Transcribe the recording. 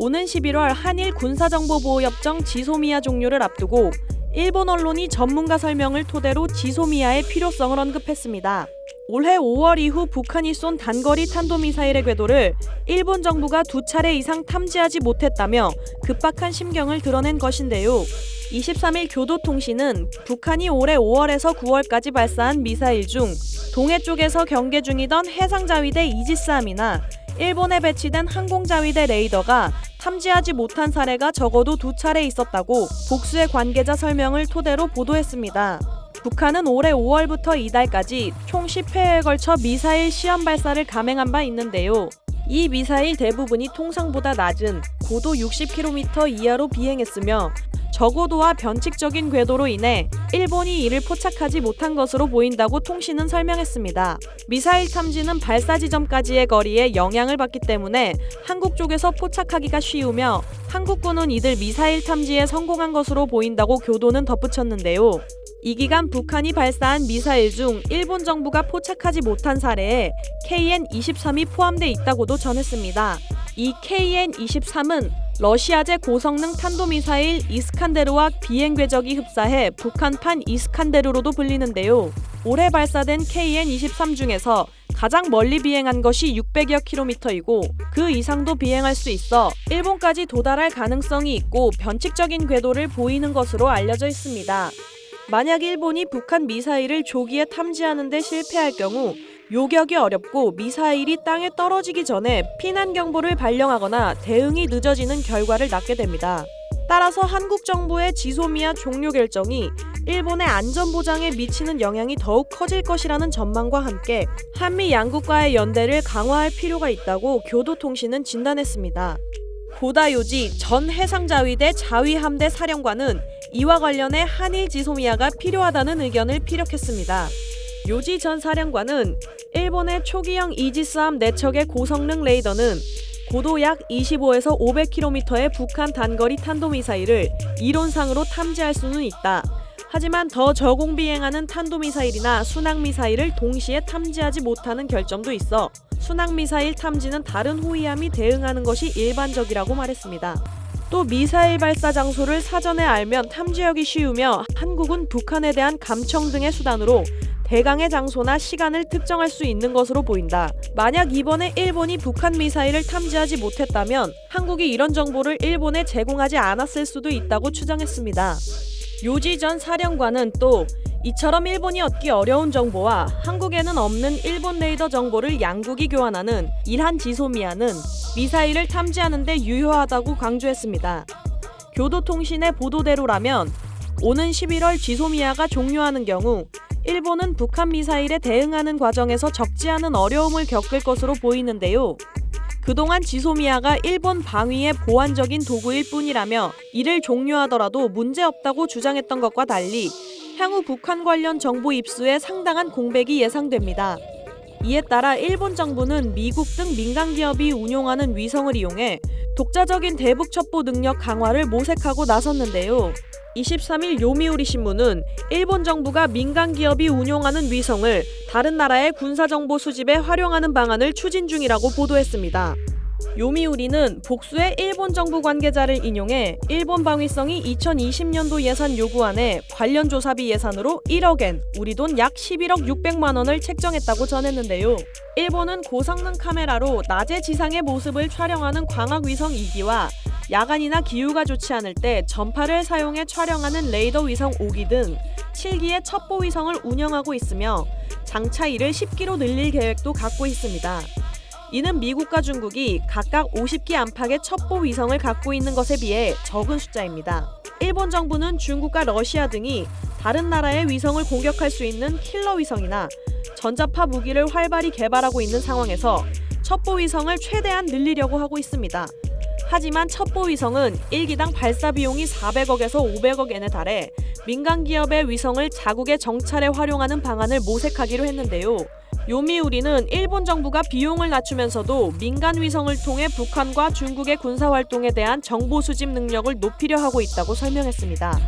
오는 11월 한일 군사정보보호협정 지소미아 종료를 앞두고 일본 언론이 전문가 설명을 토대로 지소미아의 필요성을 언급했습니다. 올해 5월 이후 북한이 쏜 단거리 탄도미사일의 궤도를 일본 정부가 두 차례 이상 탐지하지 못했다며 급박한 심경을 드러낸 것인데요. 23일 교도통신은 북한이 올해 5월에서 9월까지 발사한 미사일 중 동해 쪽에서 경계 중이던 해상자위대 이지스함이나 일본에 배치된 항공자위대 레이더가 탐지하지 못한 사례가 적어도 두 차례 있었다고 복수의 관계자 설명을 토대로 보도했습니다. 북한은 올해 5월부터 이달까지 총 10회에 걸쳐 미사일 시험 발사를 감행한 바 있는데요. 이 미사일 대부분이 통상보다 낮은 고도 60km 이하로 비행했으며 저고도와 변칙적인 궤도로 인해 일본이 이를 포착하지 못한 것으로 보인다고 통신은 설명했습니다. 미사일 탐지는 발사 지점까지의 거리에 영향을 받기 때문에 한국 쪽에서 포착하기가 쉬우며 한국군은 이들 미사일 탐지에 성공한 것으로 보인다고 교도는 덧붙였는데요. 이 기간 북한이 발사한 미사일 중 일본 정부가 포착하지 못한 사례에 KN-23이 포함돼 있다고도 전했습니다. 이 KN-23은 러시아제 고성능 탄도미사일 이스칸데르와 비행 궤적이 흡사해 북한판 이스칸데르로도 불리는데요. 올해 발사된 KN-23 중에서 가장 멀리 비행한 것이 600여 킬로미터이고 그 이상도 비행할 수 있어 일본까지 도달할 가능성이 있고 변칙적인 궤도를 보이는 것으로 알려져 있습니다. 만약 일본이 북한 미사일을 조기에 탐지하는 데 실패할 경우 요격이 어렵고 미사일이 땅에 떨어지기 전에 피난 경보를 발령하거나 대응이 늦어지는 결과를 낳게 됩니다. 따라서 한국 정부의 지소미아 종료 결정이 일본의 안전 보장에 미치는 영향이 더욱 커질 것이라는 전망과 함께 한미 양국과의 연대를 강화할 필요가 있다고 교도통신은 진단했습니다. 고다요지 전 해상자위대 자위함대 사령관은 이와 관련해 한일 지소미아가 필요하다는 의견을 피력했습니다. 요지 전 사령관은 일본의 초기형 이지스함 4척의 고성능 레이더는 고도 약 25에서 500km의 북한 단거리 탄도미사일을 이론상으로 탐지할 수는 있다. 하지만 더 저공 비행하는 탄도미사일이나 순항미사일을 동시에 탐지하지 못하는 결점도 있어 순항미사일 탐지는 다른 호위함이 대응하는 것이 일반적이라고 말했습니다. 또 미사일 발사 장소를 사전에 알면 탐지하기 쉬우며 한국은 북한에 대한 감청 등의 수단으로 대강의 장소나 시간을 특정할 수 있는 것으로 보인다. 만약 이번에 일본이 북한 미사일을 탐지하지 못했다면 한국이 이런 정보를 일본에 제공하지 않았을 수도 있다고 추정했습니다. 요지 전 사령관은 또 이처럼 일본이 얻기 어려운 정보와 한국에는 없는 일본 레이더 정보를 양국이 교환하는 일한 지소미아는 미사일을 탐지하는 데 유효하다고 강조했습니다. 교도통신의 보도대로라면 오는 11월 지소미아가 종료하는 경우 일본은 북한 미사일에 대응하는 과정에서 적지 않은 어려움을 겪을 것으로 보이는데요. 그동안 지소미아가 일본 방위의 보완적인 도구일 뿐이라며 이를 종료하더라도 문제없다고 주장했던 것과 달리 향후 북한 관련 정보 입수에 상당한 공백이 예상됩니다. 이에 따라 일본 정부는 미국 등 민간 기업이 운용하는 위성을 이용해 독자적인 대북 첩보 능력 강화를 모색하고 나섰는데요. 23일 요미우리 신문은 일본 정부가 민간 기업이 운용하는 위성을 다른 나라의 군사 정보 수집에 활용하는 방안을 추진 중이라고 보도했습니다. 요미우리는 복수의 일본 정부 관계자를 인용해 일본 방위성이 2020년도 예산 요구안에 관련 조사비 예산으로 1억엔, 우리 돈 약 11억 600만 원을 책정했다고 전했는데요. 일본은 고성능 카메라로 낮에 지상의 모습을 촬영하는 광학 위성 2기와 야간이나 기후가 좋지 않을 때 전파를 사용해 촬영하는 레이더 위성 5기 등 7기의 첩보 위성을 운영하고 있으며 장차 이를 10기로 늘릴 계획도 갖고 있습니다. 이는 미국과 중국이 각각 50기 안팎의 첩보 위성을 갖고 있는 것에 비해 적은 숫자입니다. 일본 정부는 중국과 러시아 등이 다른 나라의 위성을 공격할 수 있는 킬러 위성이나 전자파 무기를 활발히 개발하고 있는 상황에서 첩보 위성을 최대한 늘리려고 하고 있습니다. 하지만 첩보 위성은 1기당 발사 비용이 400억에서 500억엔에 달해 민간 기업의 위성을 자국의 정찰에 활용하는 방안을 모색하기로 했는데요. 요미우리는 일본 정부가 비용을 낮추면서도 민간 위성을 통해 북한과 중국의 군사 활동에 대한 정보 수집 능력을 높이려 하고 있다고 설명했습니다.